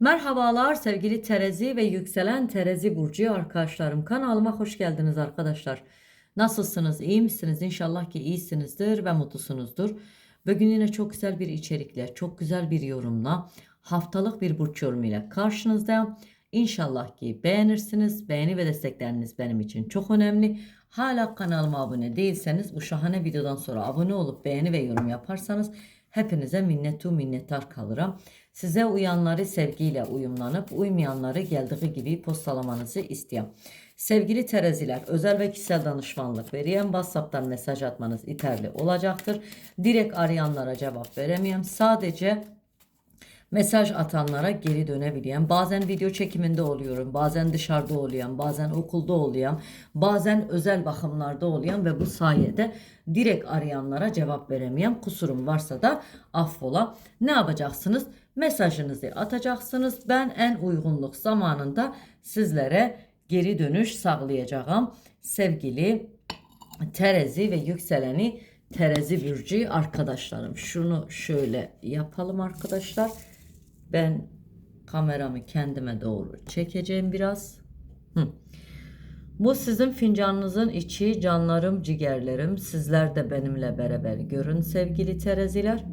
Merhabalar sevgili Terezi ve yükselen Terezi burcu arkadaşlarım. Kanalıma hoş geldiniz arkadaşlar. Nasılsınız? İyi misiniz? İnşallah ki iyisinizdir ve mutlusunuzdur. Bugün yine çok güzel bir içerikle, çok güzel bir yorumla, haftalık bir burç yorumu ile karşınızdayım. İnşallah ki beğenirsiniz. Beğeni ve destekleriniz benim için çok önemli. Hala kanalıma abone değilseniz bu şahane videodan sonra abone olup beğeni ve yorum yaparsanız hepinize minnetu minnettar kalırım. Size uyanları sevgiyle uyumlanıp uymayanları geldiği gibi postalamanızı istiyorum. Sevgili teraziler özel ve kişisel danışmanlık veriyen WhatsApp'tan mesaj atmanız yeterli olacaktır. Direkt arayanlara cevap veremeyem. Sadece mesaj atanlara geri dönebileyim. Bazen video çekiminde oluyorum, bazen dışarıda oluyorum, bazen okulda oluyorum, bazen özel bakımlarda oluyorum ve bu sayede direkt arayanlara cevap veremeyem. Kusurum varsa da affola. Ne yapacaksınız? Mesajınızı atacaksınız. Ben en uygunluk zamanında sizlere geri dönüş sağlayacağım. Sevgili Terezi ve yükseleni Terezi Burcu arkadaşlarım. Şunu şöyle yapalım arkadaşlar. Ben kameramı kendime doğru çekeceğim biraz. Hı. Bu sizin fincanınızın içi canlarım ciğerlerim. Sizler de benimle beraber görün sevgili teraziler.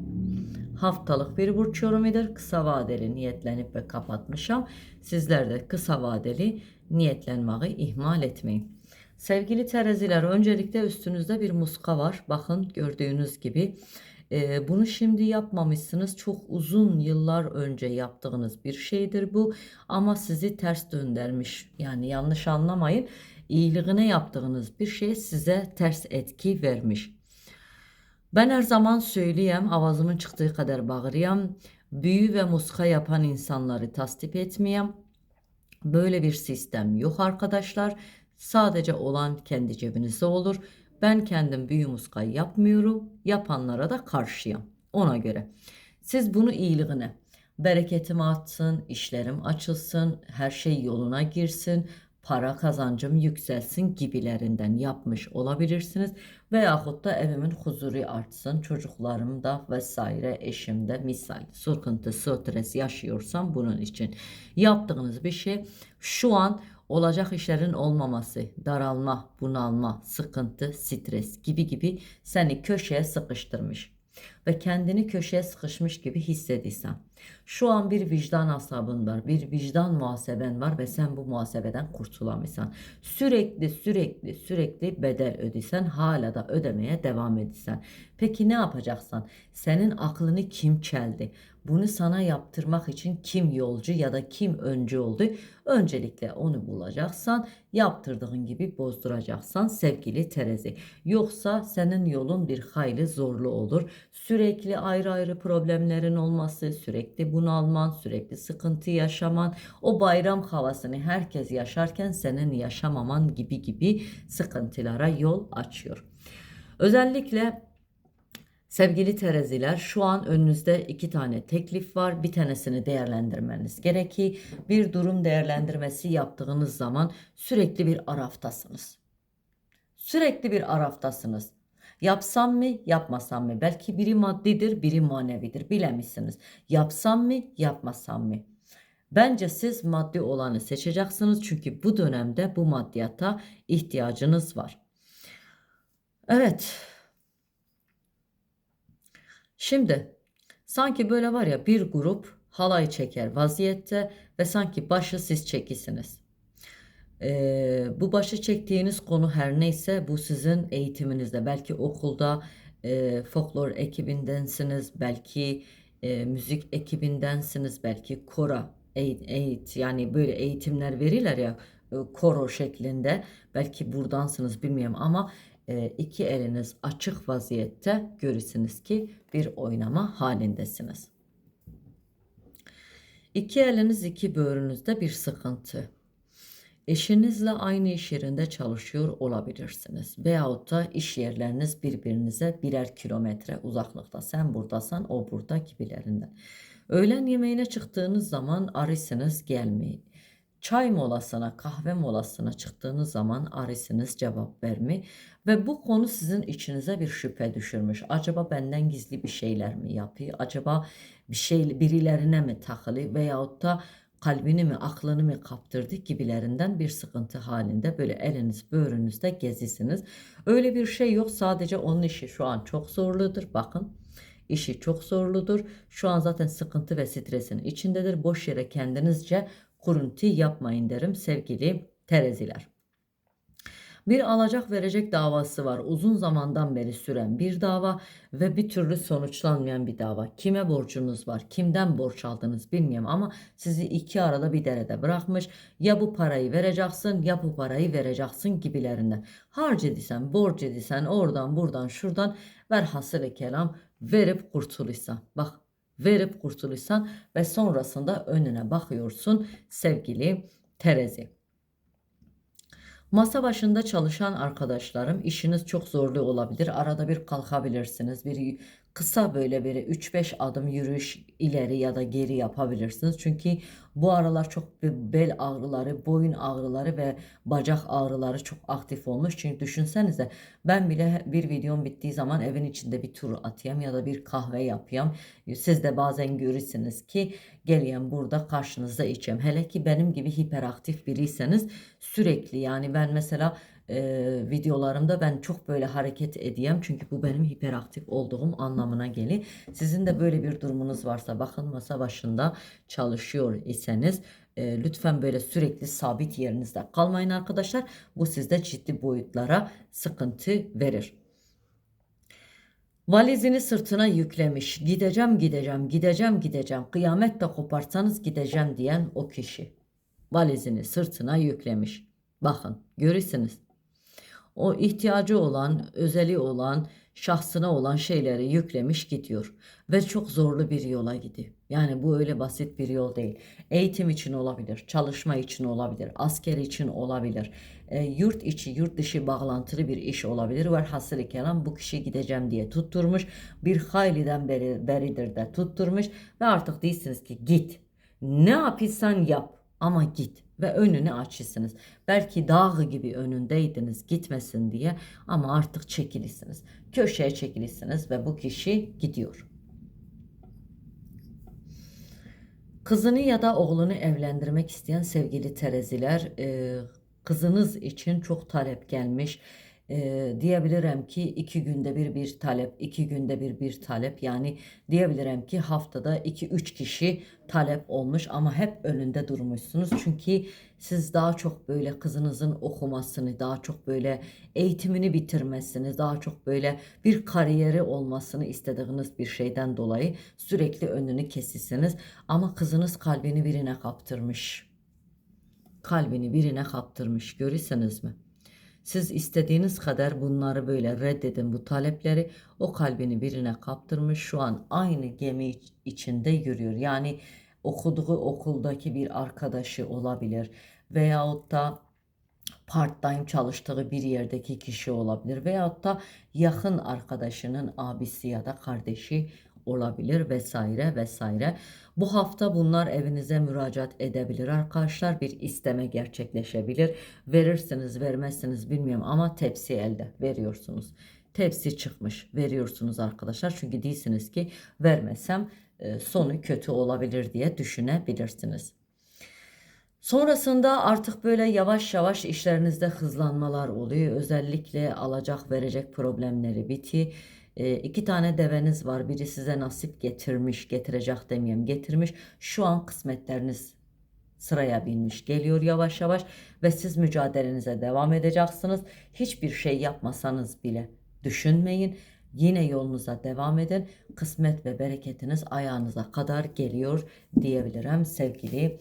Haftalık bir burç yorumidir. Kısa vadeli niyetlenip ve kapatmışam. Sizler de kısa vadeli niyetlenmeyi ihmal etmeyin. Sevgili teraziler öncelikle üstünüzde bir muska var. Bakın gördüğünüz gibi. Ee, bunu şimdi yapmamışsınız. Çok uzun yıllar önce yaptığınız bir şeydir bu. Ama sizi ters döndürmüş. Yani yanlış anlamayın. İyiliğine yaptığınız bir şey size ters etki vermiş. Ben her zaman söyleyeyim, avazımın çıktığı kadar bağırıyam. Büyü ve muska yapan insanları tasdip etmeyeyim. Böyle bir sistem yok arkadaşlar. Sadece olan kendi cebinizde olur. Ben kendim büyü muskayı yapmıyorum. Yapanlara da karşıyım. Ona göre. Siz bunu iyiliğine, bereketim artsın, işlerim açılsın, her şey yoluna girsin, para kazancım yükselsin gibilerinden yapmış olabilirsiniz. Veyahut da evimin huzuru artsın, çocuklarım da vesaire eşim de misal sıkıntı, stres yaşıyorsam bunun için yaptığınız bir şey şu an olacak işlerin olmaması, daralma, bunalma, sıkıntı, stres gibi gibi seni köşeye sıkıştırmış ve kendini köşeye sıkışmış gibi hissediysen. Şu an bir vicdan asabın var, bir vicdan muhaseben var ve sen bu muhasebeden kurtulamıyorsan. Sürekli sürekli sürekli bedel ödesen hala da ödemeye devam edisen. Peki ne yapacaksan? Senin aklını kim çeldi? Bunu sana yaptırmak için kim yolcu ya da kim öncü oldu? Öncelikle onu bulacaksan, yaptırdığın gibi bozduracaksan sevgili Terezi. Yoksa senin yolun bir hayli zorlu olur. Sürekli ayrı ayrı problemlerin olması, sürekli bunalman, sürekli sıkıntı yaşaman, o bayram havasını herkes yaşarken senin yaşamaman gibi gibi sıkıntılara yol açıyor. Özellikle Sevgili teraziler şu an önünüzde iki tane teklif var. Bir tanesini değerlendirmeniz gerekir. Bir durum değerlendirmesi yaptığınız zaman sürekli bir araftasınız. Sürekli bir araftasınız. Yapsam mı, yapmasam mı? Belki biri maddidir, biri manevidir. Bilemişsiniz. Yapsam mı, yapmasam mı? Bence siz maddi olanı seçeceksiniz çünkü bu dönemde bu maddiyata ihtiyacınız var. Evet. Şimdi sanki böyle var ya bir grup halay çeker vaziyette ve sanki başı siz çekisiniz. Ee, bu başı çektiğiniz konu her neyse bu sizin eğitiminizde belki okulda e, folklor ekibindensiniz belki e, müzik ekibindensiniz belki kora eğit, yani böyle eğitimler verirler ya e, koro şeklinde belki buransınız bilmiyorum ama e, iki eliniz açık vaziyette görürsünüz ki bir oynama halindesiniz. İki eliniz iki böğrünüzde bir sıkıntı. Eşinizle aynı iş yerinde çalışıyor olabilirsiniz. Veyahut da iş yerleriniz birbirinize birer kilometre uzaklıkta. Sen buradasan o burada gibilerinden. Öğlen yemeğine çıktığınız zaman arısınız gelmeyin. çay molasına, kahve molasına çıktığınız zaman arısınız cevap vermi ve bu konu sizin içinize bir şüphe düşürmüş. Acaba benden gizli bir şeyler mi yapıyor? Acaba bir şey birilerine mi takılı veyahut da kalbini mi aklını mı kaptırdı gibilerinden bir sıkıntı halinde böyle eliniz böğrünüzde gezisiniz. Öyle bir şey yok sadece onun işi şu an çok zorludur bakın. İşi çok zorludur. Şu an zaten sıkıntı ve stresin içindedir. Boş yere kendinizce kuruntu yapmayın derim sevgili tereziler. Bir alacak verecek davası var. Uzun zamandan beri süren bir dava ve bir türlü sonuçlanmayan bir dava. Kime borcunuz var? Kimden borç aldınız bilmiyorum ama sizi iki arada bir derede bırakmış. Ya bu parayı vereceksin ya bu parayı vereceksin gibilerinden. Harç edisen, borç edisen oradan buradan şuradan ver hasılı kelam verip kurtulursan. Bak verip kurtulursan ve sonrasında önüne bakıyorsun sevgili Terezi. Masa başında çalışan arkadaşlarım işiniz çok zorlu olabilir. Arada bir kalkabilirsiniz. Bir kısa böyle bir 3-5 adım yürüyüş ileri ya da geri yapabilirsiniz. Çünkü bu aralar çok bel ağrıları, boyun ağrıları ve bacak ağrıları çok aktif olmuş. Çünkü düşünsenize ben bile bir videom bittiği zaman evin içinde bir tur atayım ya da bir kahve yapayım. Siz de bazen görürsünüz ki geliyen burada karşınızda içeyim. Hele ki benim gibi hiperaktif biriyseniz sürekli yani ben mesela e, videolarımda ben çok böyle hareket edeyim çünkü bu benim hiperaktif olduğum anlamına gelir. Sizin de böyle bir durumunuz varsa bakın masa başında çalışıyor iseniz e, lütfen böyle sürekli sabit yerinizde kalmayın arkadaşlar. Bu sizde ciddi boyutlara sıkıntı verir. Valizini sırtına yüklemiş. Gideceğim gideceğim gideceğim gideceğim. Kıyamet de koparsanız gideceğim diyen o kişi. Valizini sırtına yüklemiş. Bakın görürsünüz o ihtiyacı olan, özeli olan, şahsına olan şeyleri yüklemiş gidiyor. Ve çok zorlu bir yola gidiyor. Yani bu öyle basit bir yol değil. Eğitim için olabilir, çalışma için olabilir, asker için olabilir, e, yurt içi, yurt dışı bağlantılı bir iş olabilir. Var hasılı kelam bu kişi gideceğim diye tutturmuş. Bir hayliden beri, beridir de tutturmuş ve artık değilsiniz ki git. Ne yapıyorsan yap ama git ve önünü açısınız. Belki dağ gibi önündeydiniz gitmesin diye ama artık çekilisiniz. Köşeye çekilisiniz ve bu kişi gidiyor. Kızını ya da oğlunu evlendirmek isteyen sevgili tereziler, kızınız için çok talep gelmiş e, diyebilirim ki iki günde bir bir talep, iki günde bir bir talep. Yani diyebilirim ki haftada iki üç kişi talep olmuş ama hep önünde durmuşsunuz. Çünkü siz daha çok böyle kızınızın okumasını, daha çok böyle eğitimini bitirmesini, daha çok böyle bir kariyeri olmasını istediğiniz bir şeyden dolayı sürekli önünü kesisiniz. Ama kızınız kalbini birine kaptırmış. Kalbini birine kaptırmış. Görürsünüz mü? Siz istediğiniz kadar bunları böyle reddedin bu talepleri. O kalbini birine kaptırmış şu an aynı gemi içinde yürüyor. Yani okuduğu okuldaki bir arkadaşı olabilir veyahut da part-time çalıştığı bir yerdeki kişi olabilir veyahut da yakın arkadaşının abisi ya da kardeşi olabilir vesaire vesaire. Bu hafta bunlar evinize müracaat edebilir arkadaşlar. Bir isteme gerçekleşebilir. Verirsiniz vermezsiniz bilmiyorum ama tepsi elde veriyorsunuz. Tepsi çıkmış veriyorsunuz arkadaşlar. Çünkü değilsiniz ki vermesem e, sonu kötü olabilir diye düşünebilirsiniz. Sonrasında artık böyle yavaş yavaş işlerinizde hızlanmalar oluyor. Özellikle alacak verecek problemleri biti. E, iki tane deveniz var. Biri size nasip getirmiş, getirecek demeyeyim, getirmiş. Şu an kısmetleriniz sıraya binmiş geliyor yavaş yavaş ve siz mücadelenize devam edeceksiniz. Hiçbir şey yapmasanız bile düşünmeyin. Yine yolunuza devam edin. Kısmet ve bereketiniz ayağınıza kadar geliyor diyebilirim sevgili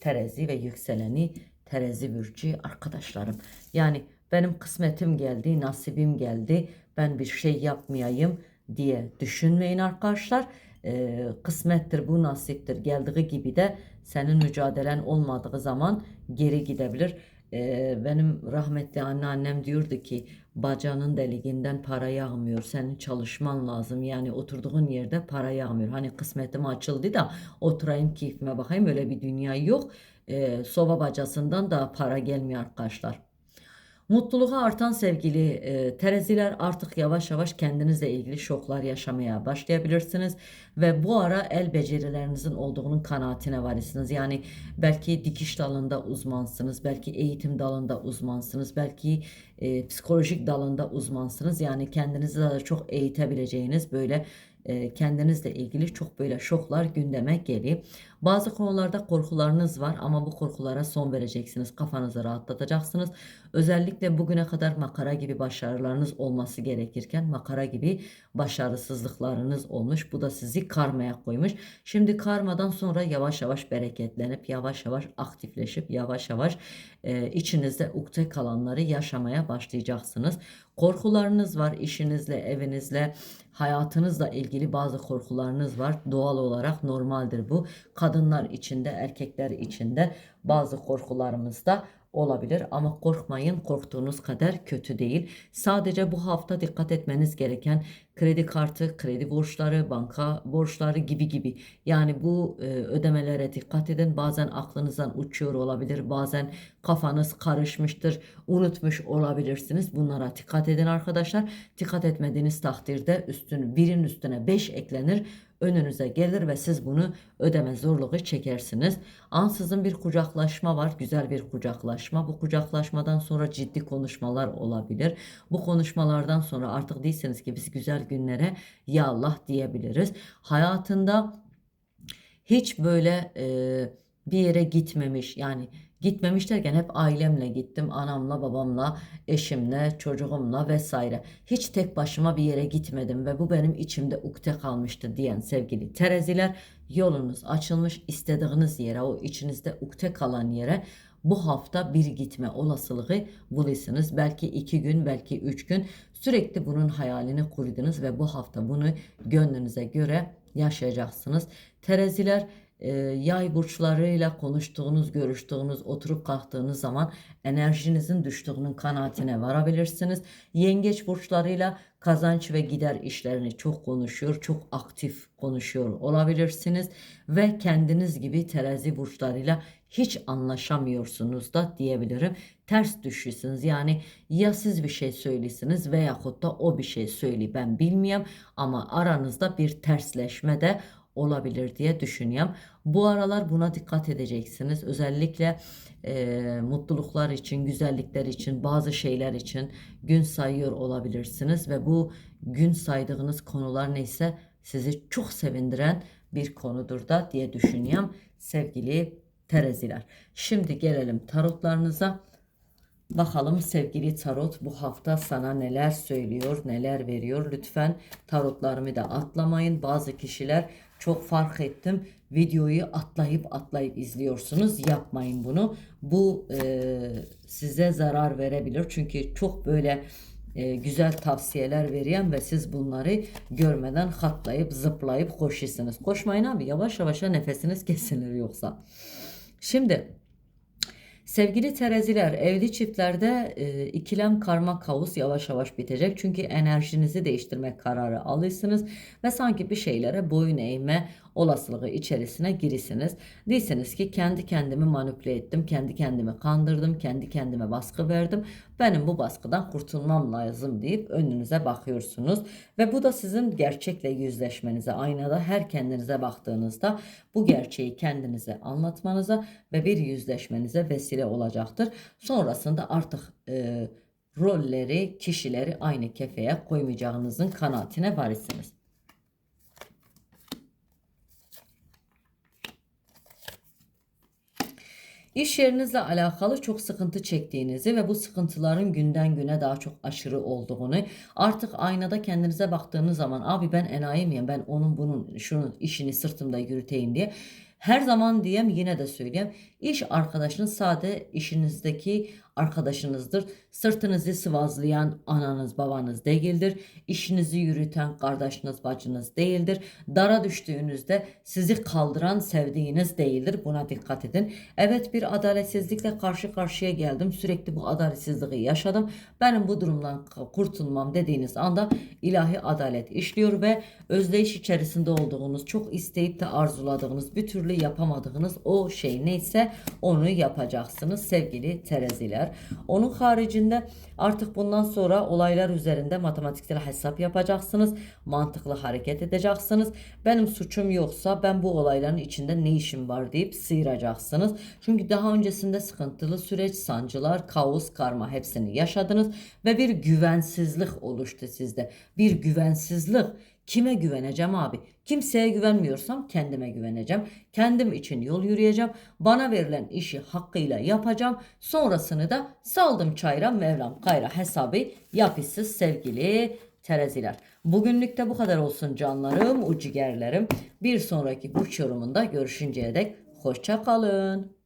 Terezi ve yükseleni Terezi Burcu arkadaşlarım. Yani benim kısmetim geldi, nasibim geldi. Ben bir şey yapmayayım diye düşünmeyin arkadaşlar. Ee, kısmettir, bu nasiptir. Geldiği gibi de senin mücadelen olmadığı zaman geri gidebilir. Ee, benim rahmetli anneannem diyordu ki bacanın deliğinden para yağmıyor. Senin çalışman lazım. Yani oturduğun yerde para yağmıyor. Hani kısmetim açıldı da oturayım keyfime bakayım öyle bir dünya yok. Ee, soba bacasından da para gelmiyor arkadaşlar. Mutluluğa artan sevgili e, tereziler artık yavaş yavaş kendinizle ilgili şoklar yaşamaya başlayabilirsiniz ve bu ara el becerilerinizin olduğunun kanaatine varısınız. Yani belki dikiş dalında uzmansınız, belki eğitim dalında uzmansınız, belki e, psikolojik dalında uzmansınız. Yani kendinizi daha çok eğitebileceğiniz böyle e, kendinizle ilgili çok böyle şoklar gündeme geliyor. Bazı konularda korkularınız var ama bu korkulara son vereceksiniz. Kafanızı rahatlatacaksınız. Özellikle bugüne kadar makara gibi başarılarınız olması gerekirken makara gibi başarısızlıklarınız olmuş. Bu da sizi karmaya koymuş. Şimdi karmadan sonra yavaş yavaş bereketlenip yavaş yavaş aktifleşip yavaş yavaş e, içinizde ukde kalanları yaşamaya başlayacaksınız. Korkularınız var işinizle, evinizle, hayatınızla ilgili bazı korkularınız var. Doğal olarak normaldir bu. Kadınlar içinde, erkekler içinde bazı korkularımız da olabilir ama korkmayın korktuğunuz kadar kötü değil. Sadece bu hafta dikkat etmeniz gereken kredi kartı, kredi borçları, banka borçları gibi gibi. Yani bu e, ödemelere dikkat edin. Bazen aklınızdan uçuyor olabilir. Bazen kafanız karışmıştır. Unutmuş olabilirsiniz. Bunlara dikkat edin arkadaşlar. Dikkat etmediğiniz takdirde üstün birin üstüne 5 eklenir önünüze gelir ve siz bunu ödeme zorluğu çekersiniz. Ansızın bir kucaklaşma var, güzel bir kucaklaşma. Bu kucaklaşmadan sonra ciddi konuşmalar olabilir. Bu konuşmalardan sonra artık değilseniz ki biz güzel günlere ya Allah diyebiliriz. Hayatında hiç böyle e, bir yere gitmemiş yani Gitmemiş derken hep ailemle gittim. Anamla, babamla, eşimle, çocuğumla vesaire. Hiç tek başıma bir yere gitmedim ve bu benim içimde ukde kalmıştı diyen sevgili tereziler yolunuz açılmış istediğiniz yere o içinizde ukde kalan yere bu hafta bir gitme olasılığı buluyorsunuz. Belki iki gün, belki üç gün sürekli bunun hayalini kurdunuz ve bu hafta bunu gönlünüze göre yaşayacaksınız. Tereziler e, yay burçlarıyla konuştuğunuz, görüştüğünüz, oturup kalktığınız zaman enerjinizin düştüğünün kanaatine varabilirsiniz. Yengeç burçlarıyla kazanç ve gider işlerini çok konuşuyor, çok aktif konuşuyor olabilirsiniz ve kendiniz gibi terazi burçlarıyla hiç anlaşamıyorsunuz da diyebilirim. Ters düşüyorsunuz yani ya siz bir şey söylesiniz veyahut da o bir şey söyleyeyim ben bilmiyorum ama aranızda bir tersleşme de olabilir diye düşünüyorum. Bu aralar buna dikkat edeceksiniz. Özellikle e, mutluluklar için, güzellikler için, bazı şeyler için gün sayıyor olabilirsiniz ve bu gün saydığınız konular neyse sizi çok sevindiren bir konudur da diye düşünüyorum sevgili tereziler. Şimdi gelelim tarotlarınıza. Bakalım sevgili tarot bu hafta sana neler söylüyor, neler veriyor. Lütfen tarotlarımı da atlamayın. Bazı kişiler çok fark ettim. Videoyu atlayıp atlayıp izliyorsunuz. Yapmayın bunu. Bu e, size zarar verebilir. Çünkü çok böyle e, güzel tavsiyeler veriyen ve siz bunları görmeden hatlayıp zıplayıp koşuyorsunuz. Koşmayın abi yavaş yavaş nefesiniz kesilir yoksa. Şimdi Sevgili teraziler, evli çiftlerde e, ikilem karma kaos yavaş yavaş bitecek. Çünkü enerjinizi değiştirmek kararı alırsınız ve sanki bir şeylere boyun eğme olasılığı içerisine girisiniz. Değilsiniz ki kendi kendimi manipüle ettim, kendi kendimi kandırdım, kendi kendime baskı verdim. Benim bu baskıdan kurtulmam lazım deyip önünüze bakıyorsunuz. Ve bu da sizin gerçekle yüzleşmenize, aynada her kendinize baktığınızda bu gerçeği kendinize anlatmanıza ve bir yüzleşmenize vesile olacaktır. Sonrasında artık e, rolleri, kişileri aynı kefeye koymayacağınızın kanaatine varsınız. İş yerinizle alakalı çok sıkıntı çektiğinizi ve bu sıkıntıların günden güne daha çok aşırı olduğunu artık aynada kendinize baktığınız zaman abi ben enayi miyim ben onun bunun şunun işini sırtımda yürüteyim diye her zaman diyem yine de söyleyeyim. İş arkadaşınız sade işinizdeki arkadaşınızdır. Sırtınızı sıvazlayan ananız babanız değildir. İşinizi yürüten kardeşiniz bacınız değildir. Dara düştüğünüzde sizi kaldıran sevdiğiniz değildir. Buna dikkat edin. Evet bir adaletsizlikle karşı karşıya geldim. Sürekli bu adaletsizliği yaşadım. Benim bu durumdan kurtulmam dediğiniz anda ilahi adalet işliyor ve özdeyiş içerisinde olduğunuz, çok isteyip de arzuladığınız, bir türlü yapamadığınız o şey neyse onu yapacaksınız sevgili tereziler. Onun haricinde artık bundan sonra olaylar üzerinde matematiksel hesap yapacaksınız. Mantıklı hareket edeceksiniz. Benim suçum yoksa ben bu olayların içinde ne işim var deyip sıyıracaksınız. Çünkü daha öncesinde sıkıntılı süreç, sancılar, kaos, karma hepsini yaşadınız ve bir güvensizlik oluştu sizde. Bir güvensizlik. Kime güveneceğim abi? Kimseye güvenmiyorsam kendime güveneceğim. Kendim için yol yürüyeceğim. Bana verilen işi hakkıyla yapacağım. Sonrasını da saldım çayra Mevlam kayra hesabı yapısız sevgili teraziler. Bugünlük de bu kadar olsun canlarım, ucigerlerim. Bir sonraki burç yorumunda görüşünceye dek hoşça kalın.